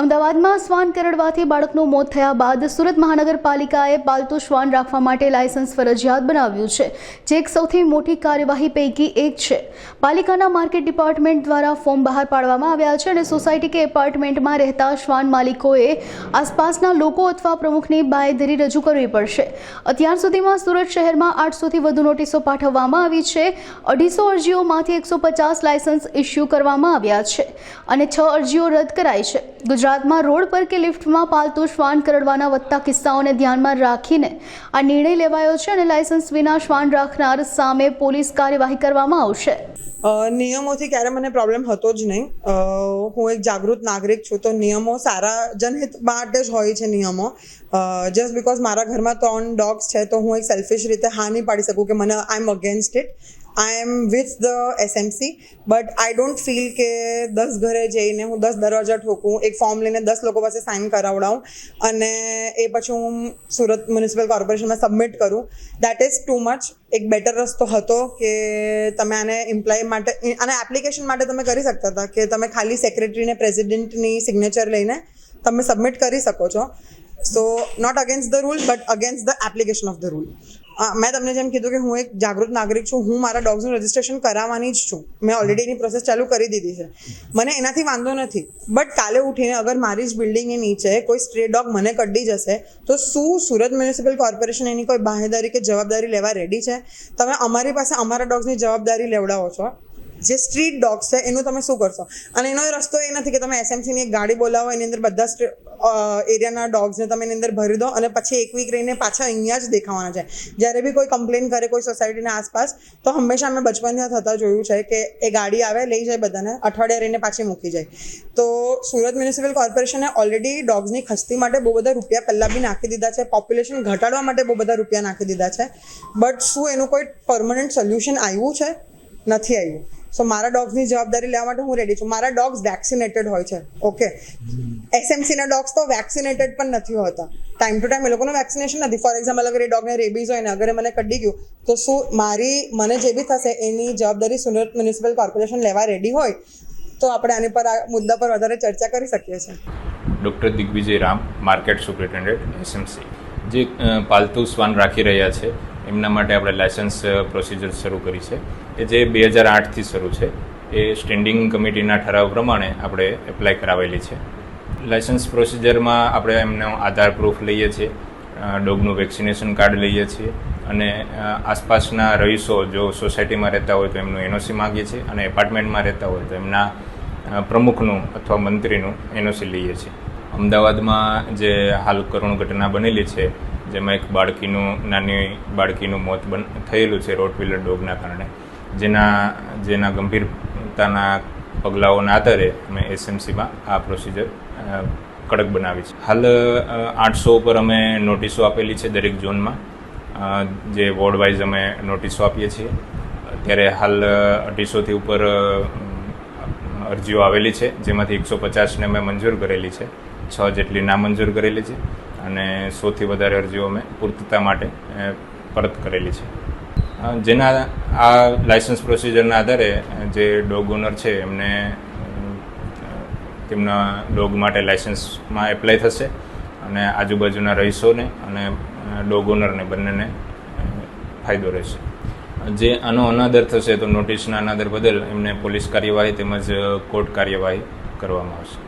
અમદાવાદમાં શ્વાન કરડવાથી બાળકનું મોત થયા બાદ સુરત મહાનગરપાલિકાએ પાલતુ શ્વાન રાખવા માટે લાયસન્સ ફરજિયાત બનાવ્યું છે, જે એક સૌથી મોટી કાર્યવાહી પૈકી એક છે. પાલિકાના માર્કેટ ડિપાર્ટમેન્ટ દ્વારા ફોર્મ બહાર પાડવામાં આવ્યા છે અને સોસાયટી કે એપાર્ટમેન્ટમાં રહેતા શ્વાન માલિકોએ આસપાસના લોકો અથવા પ્રમુખની બાંયધરી રજૂ કરવી પડશે. અત્યાર સુધીમાં સુરત શહેરમાં આઠસોથી વધુ નોટિસો પાઠવવામાં આવી છે. અઢીસો અરજીઓમાંથી એકસો પચાસ લાયસન્સ ઇસ્યુ કરવામાં આવ્યા છે અને છ અરજીઓ રદ કરાઈ છે. ગુજરાતમાં રોડ પર કે લિફ્ટમાં પાલતુ શ્વાન કરડવાના વધતા કિસ્સાઓને ધ્યાનમાં રાખીને આ નિર્ણય લેવાયો છે અને લાયસન્સ વિના શ્વાન રાખનાર સામે પોલીસ કાર્યવાહી કરવામાં આવશે. નિયમોથી ક્યારે મને પ્રોબ્લેમ હતો જ નહીં. હું એક જાગૃત નાગરિક છું, તો નિયમો સારા જનહિત માટે જ હોય છે નિયમો. જસ્ટ બિકોઝ મારા ઘરમાં ત્રણ ડોગ્સ છે, તો હું એક સેલ્ફિશ રીતે હા નહીં પાડી શકું કે મને I am against it I am with the SMC but I don't feel કે દસ ઘરે જઈને હું દસ દરવાજા ઠોકું એક ફોર્મ લઈને દસ લોકો પાસે સાઇન કરાવડાવું અને એ પછી હું સુરત મ્યુનિસિપલ કોર્પોરેશનમાં સબમિટ કરું દેટ ઇઝ ટુ મચ એક બેટર રસ્તો હતો કે તમે આને એમ્પ્લોય માટે આને એપ્લિકેશન માટે તમે કરી શકતા હતા કે તમે ખાલી સેક્રેટરીને પ્રેસિડેન્ટની સિગ્નેચર લઈને તમે સબમિટ કરી શકો છો so not against the rule but against the application of the rule મેં તમને જેમ કીધું કે હું એક જાગૃત નાગરિક છું હું મારા ડોગ્સનું રજિસ્ટ્રેશન કરાવવાની જ છું મેં ઓલરેડી એની પ્રોસેસ ચાલુ કરી દીધી છે મને એનાથી વાંધો નથી બટ કાલે ઉઠીને અગર મારી જ બિલ્ડિંગની નીચે કોઈ સ્ટ્રે ડોગ મને કડી જશે તો શું સુરત મ્યુનિસિપલ કોર્પોરેશન એની કોઈ બાહેદારી કે જવાબદારી લેવા રેડી છે તમે અમારી પાસે અમારા ડોગ્સની જવાબદારી લેવડાવો છો જે સ્ટ્રીટ ડોગ્સ છે, એનું તમે શું કરશો? અને એનો રસ્તો એ નથી કે તમે એસએમસીની એક ગાડી બોલાવો, એની અંદર બધા એરિયાના ડોગ્સને તમે એની અંદર ભરી દો અને પછી એક વીક રહીને પાછા અહીંયા જ દેખાવાના છે. જ્યારે બી કોઈ કમ્પ્લેન કરે, કોઈ સોસાયટીના આસપાસ, તો હંમેશા અમે બચપનથી થતા જોયું છે કે એ ગાડી આવે, લઈ જાય બધાને, અઠવાડિયા રહીને પાછી મૂકી જાય. તો સુરત મ્યુનિસિપલ કોર્પોરેશને ઓલરેડી ડોગ્સની ખસ્તી માટે બહુ બધા રૂપિયા પહેલાં બી નાખી દીધા છે. પોપ્યુલેશન ઘટાડવા માટે બહુ બધા રૂપિયા નાખી દીધા છે. બટ શું એનું કોઈ પરમનન્ટ સોલ્યુશન આવ્યું છે? નથી આવ્યું. સો મારા ડોગ્સની જવાબદારી લેવા માટે હું રેડી છું. મારા ડોગ્સ વેક્સિનેટેડ હોય છે. ઓકે એસએમસીના ડોગ્સ તો વેક્સિનેટેડ પણ નથી હોતા. ટાઈમ ટુ ટાઈમ એ લોકોનું વેક્સિનેશન નથી. ફોર એક્ઝામ્પલ અગર એ ડોગને રેબીઝ હોય ને, અગર મને કડી ગયું, તો શું મારી, મને જે બી થશે, એની જવાબદારી સુરત મ્યુનિસિપલ કોર્પોરેશન લેવા રેડી હોય, તો આપણે આની પર આ મુદ્દા પર વધારે ચર્ચા કરી શકીએ છીએ. Doctor Digvijay Ram market superintendent SMC જે પાલતુ શ્વાન રાખી રહ્યા છે એમના માટે આપણે લાયસન્સ પ્રોસિજર શરૂ કરી છે. કે જે બે હજાર આઠથી શરૂ છે, એ સ્ટેન્ડિંગ કમિટીના ઠરાવ પ્રમાણે આપણે એપ્લાય કરાવેલી છે. લાયસન્સ પ્રોસિજરમાં આપણે એમનો આધાર પ્રૂફ લઈએ છીએ ડોગનું વેક્સિનેશન કાર્ડ લઈએ છીએ અને આસપાસના રહીશો જો સોસાયટીમાં રહેતા હોય તો એમનું એનઓસી માગીએ છીએ અને એપાર્ટમેન્ટમાં રહેતા હોય તો એમના પ્રમુખનું અથવા મંત્રીનું એનઓસી લઈએ છીએ. અમદાવાદમાં જે હાલ કરુણ ઘટના બનેલી છે જેમાં એક બાળકીનું, નાની બાળકીનું મોત બન, થયેલું છે રોડ વ્હીલર ડોગના કારણે. જેના જેના ગંભીરતાના પગલાઓના આધારે અમે એસએમસીમાં આ પ્રોસિજર કડક બનાવી છે. હાલ આઠસો ઉપર અમે નોટિસો આપેલી છે દરેક ઝોનમાં. જે વોર્ડ વાઇઝ અમે નોટિસો આપીએ છીએ. અત્યારે હાલ અઢીસોથી ઉપર અરજીઓ આવેલી છે, જેમાંથી એકસો પચાસને અમે મંજૂર કરેલી છે. છ જેટલી નામંજૂર કરેલી છે. અને સૌથી વધારે અરજીઓ અમે પૂર્તતા માટે પરત કરેલી છે. જેના આ લાયસન્સ પ્રોસિજરના આધારે જે ડોગ ઓનર છે, એમને તેમના ડોગ માટે લાયસન્સમાં એપ્લાય થશે અને આજુબાજુના રહીશોને અને ડોગ ઓનરને બંનેને ફાયદો રહેશે. જે આનો અનાદર થશે તો નોટિસના અનાદર બદલ એમને પોલીસ કાર્યવાહી તેમજ કોર્ટ કાર્યવાહી કરવામાં આવશે.